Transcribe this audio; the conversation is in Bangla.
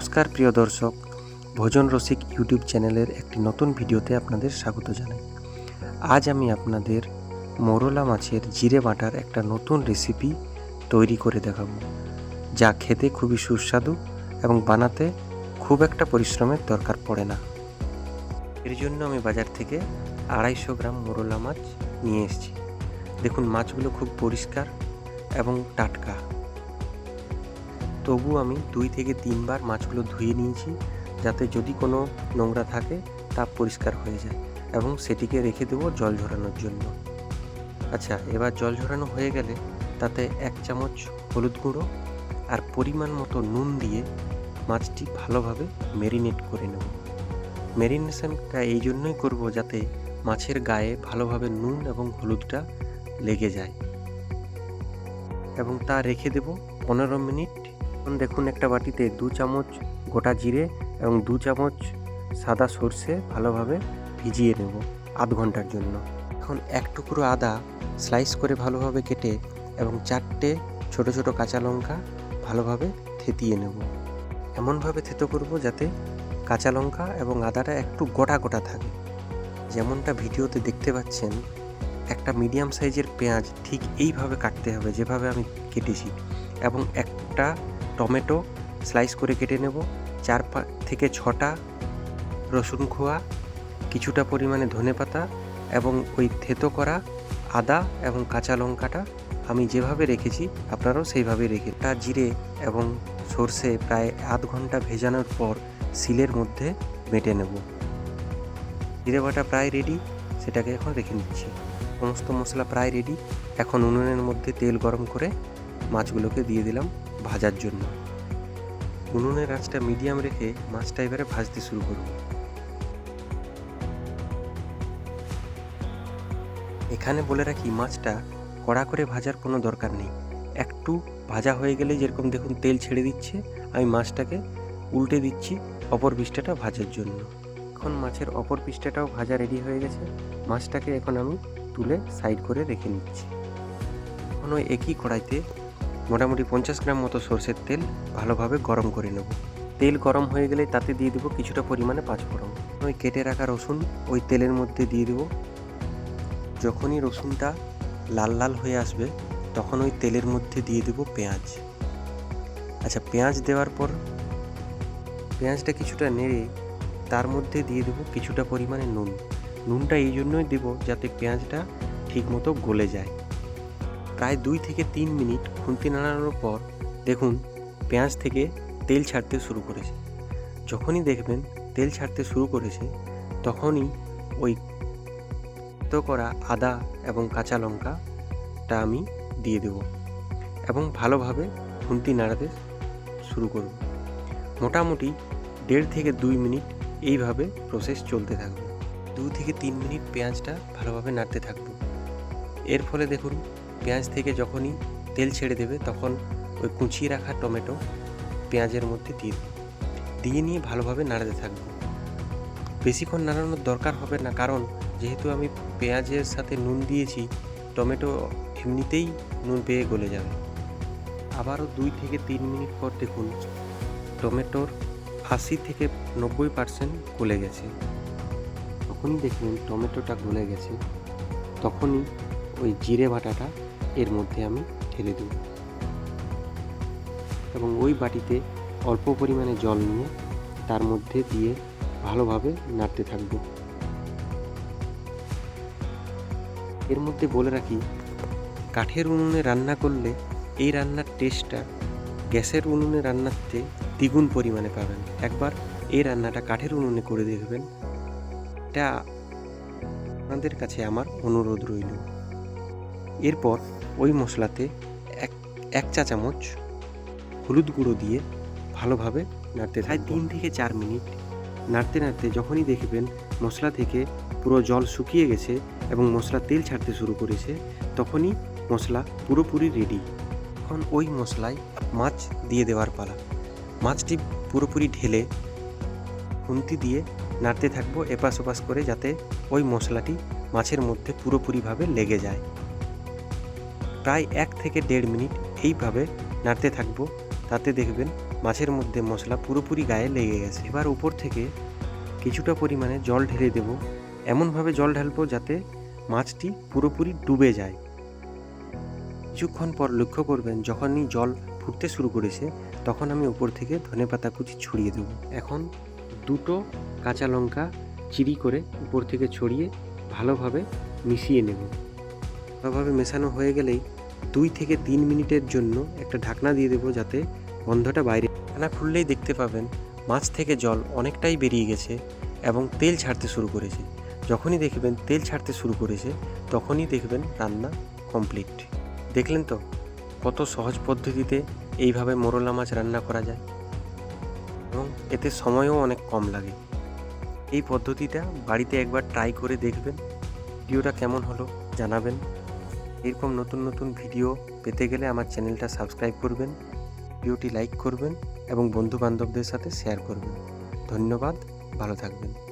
নমস্কার, প্রিয় দর্শক। ভোজন রসিক ইউটিউব চ্যানেলের একটি নতুন ভিডিওতে আপনাদের স্বাগত জানাই। আজ আমি আপনাদের মোরলা মাছের জিরে বাটার একটা নতুন রেসিপি তৈরি করে দেখাবো, যা খেতে খুবই সুস্বাদু এবং বানাতে খুব একটা পরিশ্রমের দরকার পড়ে না। এর জন্য আমি বাজার থেকে আড়াইশো গ্রাম মোরলা মাছ নিয়ে এসেছি। দেখুন, মাছগুলো খুব পরিষ্কার এবং টাটকা। তবু আমি দুই থেকে তিনবার মাছগুলো ধুয়ে নিয়েছি যাতে যদি কোনো নোংরা থাকে তা পরিষ্কার হয়ে যায় এবং সেটিকে রেখে দেবো জল ঝরানোর জন্য। আচ্ছা এবার জল ঝরানো হয়ে গেলে তাতে এক চামচ হলুদ গুঁড়ো আর পরিমাণ মতো নুন দিয়ে মাছটি ভালোভাবে মেরিনেট করে নেব। মেরিনেশনটা এই জন্যই করব যাতে মাছের গায়ে ভালোভাবে নুন এবং হলুদটা লেগে যায়। এবং তা রেখে দেব পনেরো মিনিট এখন দেখুন একটা বাটিতে দু চামচ গোটা জিরে এবং দু চামচ সাদা সর্ষে ভালোভাবে ভিজিয়ে নেব আধ ঘণ্টার জন্য। এখন এক টুকরো আদা স্লাইস করে ভালোভাবে কেটে এবং চারটে ছোট ছোট কাঁচা লঙ্কা ভালোভাবে থেতিয়ে নেব। এমনভাবে থেতো করব যাতে কাঁচা লঙ্কা এবং আদাটা একটু গোটা গোটা থাকে। যেমনটা ভিডিওতে দেখতে পাচ্ছেন, একটা মিডিয়াম সাইজের পেঁয়াজ ঠিক এইভাবে কাটতে হবে যেভাবে আমি কেটেছি এবং একটা টমেটো স্লাইস করে কেটে নেব। চার থেকে ছটা রসুন খোয়া, কিছুটা পরিমাণে ধনে পাতা এবং ওই থেতো করা আদা এবং কাঁচা লঙ্কাটা আমি যেভাবে রেখেছি আপনারাও সেইভাবে রেখে তা জিরে এবং সর্ষে প্রায় আধ ঘণ্টা ভেজানোর পর সিলের মধ্যে বেটে নেব। জিরে বাটা প্রায় রেডি সেটাকে এখন রেখে নিচ্ছি সমস্ত মশলা প্রায় রেডি এখন উনুনের মধ্যে তেল গরম করে মাছগুলোকে দিয়ে দিলাম ভাজার জন্য। উনুনের আঁচটা মিডিয়াম রেখে মাছটা এবারে ভাজতে শুরু করব। এখানে বলে রাখি, মাছটা কড়া করে ভাজার কোনো দরকার নেই। একটু ভাজা হয়ে গেলে যেরকম দেখুন তেল ছেড়ে দিচ্ছে, আমি মাছটাকে উল্টে দিচ্ছি অপর পৃষ্ঠাটা ভাজার জন্য। এখন মাছের অপর পৃষ্ঠাটাও ভাজা রেডি হয়ে গেছে। মাছটাকে এখন আমি তুলে সাইড করে রেখে নিচ্ছি। এখন ওই একই কড়াইতে মোটামুটি পঞ্চাশ গ্রাম মতো সর্ষের তেল ভালোভাবে গরম করে নেব। তেল গরম হয়ে গেলে তাতে দিয়ে দেবো কিছুটা পরিমাণে পাঁচফোড়ন ওই কেটে রাখা রসুন ওই তেলের মধ্যে দিয়ে দেবো। যখনই রসুনটা লাল লাল হয়ে আসবে, তখন ওই তেলের মধ্যে দিয়ে দেবো পেঁয়াজ। আচ্ছা পেঁয়াজ দেওয়ার পর পেঁয়াজটা কিছুটা নেড়ে তার মধ্যে দিয়ে দেবো কিছুটা পরিমাণে নুন। নুনটা এই জন্যই দেবো যাতে পেঁয়াজটা ঠিকমতো গলে যায়। প্রায় দুই থেকে তিন মিনিট খুন্তি নাড়ানোর পর দেখুন পেঁয়াজ থেকে তেল ছাড়তে শুরু করেছে। যখনই দেখবেন তেল ছাড়তে শুরু করেছে, তখনই ওই তো করা আদা এবং কাঁচা লঙ্কাটা আমি দিয়ে দেব এবং ভালোভাবে খুন্তি নাড়াতে শুরু করব। মোটামুটি দেড় থেকে দুই মিনিট এইভাবে প্রসেস চলতে থাকবে। দু থেকে তিন মিনিট পেঁয়াজটা ভালোভাবে নাড়তে থাকব। এর ফলে দেখুন পেঁয়াজ থেকে যখনই তেল ছেড়ে দেবে তখন ওই কুচিয়ে রাখা টমেটো পেঁয়াজের মধ্যে দিয়ে দিয়ে নিয়ে ভালোভাবে নাড়াতে থাকব। বেশিক্ষণ নাড়ানোর দরকার হবে না, কারণ যেহেতু আমি পেঁয়াজের সাথে নুন দিয়েছি, টমেটো এমনিতেই নুন পেয়ে গলে যাবে। আবারও দুই থেকে তিন মিনিট পর দেখুন, টমেটোর আশি থেকে নব্বই পার্সেন্ট গলে গেছে। তখনই দেখবেন টমেটোটা গলে গেছে। তখনই ওই জিরে বাটাটা এর মধ্যে আমি ঢেলে দেব। এবং ওই বাটিতে অল্প পরিমাণে জল নিয়ে তার মধ্যে দিয়ে ভালোভাবে নাড়তে থাকব। এর মধ্যে বলে রাখি, কাঠের উনুনে রান্না করলে এই রান্নার টেস্টটা গ্যাসের উনুনে রান্নার চেয়ে দ্বিগুণ পরিমাণে পাবেন। একবার এই রান্নাটা কাঠের উনুনে করে দেখবেন। এটা আপনাদের কাছে আমার অনুরোধ রইল। এরপর ওই মশলাতে এক এক চা চামচ হলুদ গুঁড়ো দিয়ে ভালোভাবে নাড়তে প্রায় তিন থেকে চার মিনিট। নাড়তে নাড়তে যখনই দেখবেন মশলা থেকে পুরো জল শুকিয়ে গেছে এবং মশলা তেল ছাড়তে শুরু করেছে তখনই মশলা পুরোপুরি রেডি এখন ওই মশলায় মাছ দিয়ে দেওয়ার পালা। মাছটি পুরোপুরি ঢেলে খুন্তি দিয়ে নাড়তে থাকব এপাশ ওপাশ করে যাতে ওই মশলাটি মাছের মধ্যে পুরোপুরিভাবে লেগে যায়। প্রায় এক থেকে দেড় মিনিট এইভাবে নাড়তে থাকব। তাতে দেখবেন মাছের মধ্যে মশলা পুরোপুরি গায়ে লেগে গেছে। এবার উপর থেকে কিছুটা পরিমাণে জল ঢেলে দেব। এমনভাবে জল ঢালবো যাতে মাছটি পুরোপুরি ডুবে যায়। কিছুক্ষণ পর লক্ষ্য করবেন যখনই জল ফুটতে শুরু করেছে, তখন আমি উপর থেকে ধনেপাতা কুচি ছড়িয়ে দেবো। এখন দুটো কাঁচা লঙ্কা চিরি করে উপর থেকে ছড়িয়ে ভালোভাবে মিশিয়ে নেব। ভালোভাবে মেশানো হয়ে গেলেই দুই থেকে তিন মিনিটের জন্য একটা ঢাকনা দিয়ে দেবো যাতে গন্ধটা বাইরে ঢাকনা খুললেই দেখতে পাবেন মাছ থেকে জল অনেকটাই বেরিয়ে গেছে এবং তেল ছাড়তে শুরু করেছে। যখনই দেখবেন তেল ছাড়তে শুরু করেছে, তখনই দেখবেন রান্না কমপ্লিট। দেখলেন তো কত সহজ পদ্ধতিতে এইভাবে মোরলা মাছ রান্না করা যায়? এবং এতে সময়ও অনেক কম লাগে। এই পদ্ধতিটা বাড়িতে একবার ট্রাই করে দেখবেন। ভিডিওটা কেমন হলো জানাবেন। এরকম নতুন নতুন ভিডিও পেতে গেলে আমার চ্যানেলটা সাবস্ক্রাইব করবেন, ভিডিওটি লাইক করবেন এবং বন্ধু বান্ধবদের সাথে শেয়ার করবেন। ধন্যবাদ, ভালো থাকবেন।